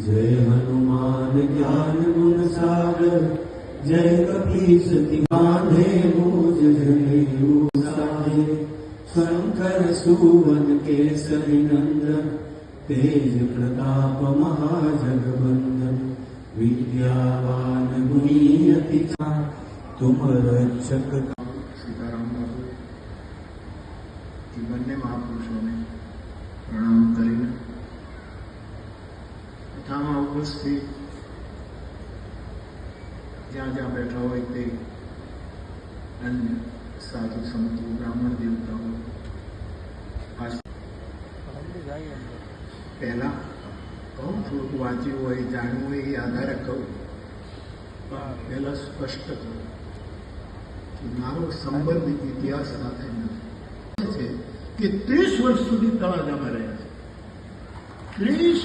जय हनुमान ज्ञान गुण सागर जय कपीस तिमाने मोज शंकर सुवन केसरी नंदन तेज प्रताप महाजगवंदन विद्यावान गुणी अति तुम रक्षक બંને મહાપુરુષોને પ્રણામ કરીને કથામાં ઉપસ્થિત જ્યાં જ્યાં બેઠા હોય તે અન્ય સાધુ સંતો બ્રાહ્મણ દેવતાઓ પહેલા કહું થોડુંક વાંચ્યું હોય જાણવું હોય એ આધારે કહું. પહેલા સ્પષ્ટ કરું કે મારો સંબંધ ઇતિહાસ સાથે નથી. કે ત્રીસ વર્ષ સુધી તળાજામાં રહ્યા છે. ત્રીસ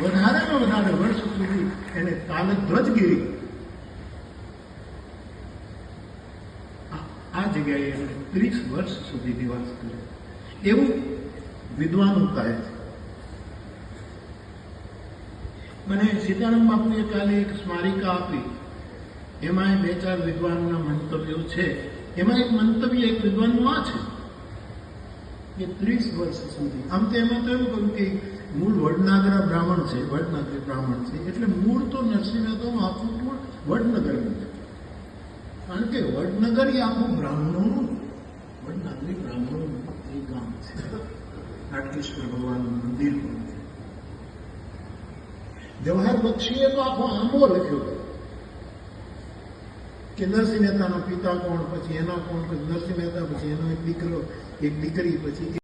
વધારેમાં વધારે વર્ષ સુધી એને તાલધ્વજગીરી આ- આ જગ્યાએ એને ત્રીસ વર્ષ સુધી નિવાસ કર્યો. એવું વિદ્વાનો કહે છે. મને સીતારામ બાપુએ કાલે એક સ્મારિકા આપી. એમાં બે ચાર વિદ્વાનના મંતવ્યો છે. એમાં એક મંતવ્ય એક વિદ્વાનનું આ છે. કે ત્રીસ વર્ષ સુધી. આમ તો એમાં તો એવું કહ્યું કે મૂળ વડનાગરા બ્રાહ્મણ છે, વડનાગરી બ્રાહ્મણ છે. એટલે મૂળ તો નરસિંહ મહેતાનું આખું મૂળ વડનગરનું છે. કારણ કે વડનગર એ આખું બ્રાહ્મણોનું વડનાગરી બ્રાહ્મણોનું એ ગામ છે. નાટકેશ્વર ભગવાનનું મંદિર પણ છે. જવાહર બક્ષીએ તો આખો આંબો લખ્યો. હતો કે નરસિંહ મહેતાનો પિતા કોણ, પછી એના કોણ, પછી નરસિંહ મહેતા, પછી એનો એક દીકરો, એક દીકરી, પછી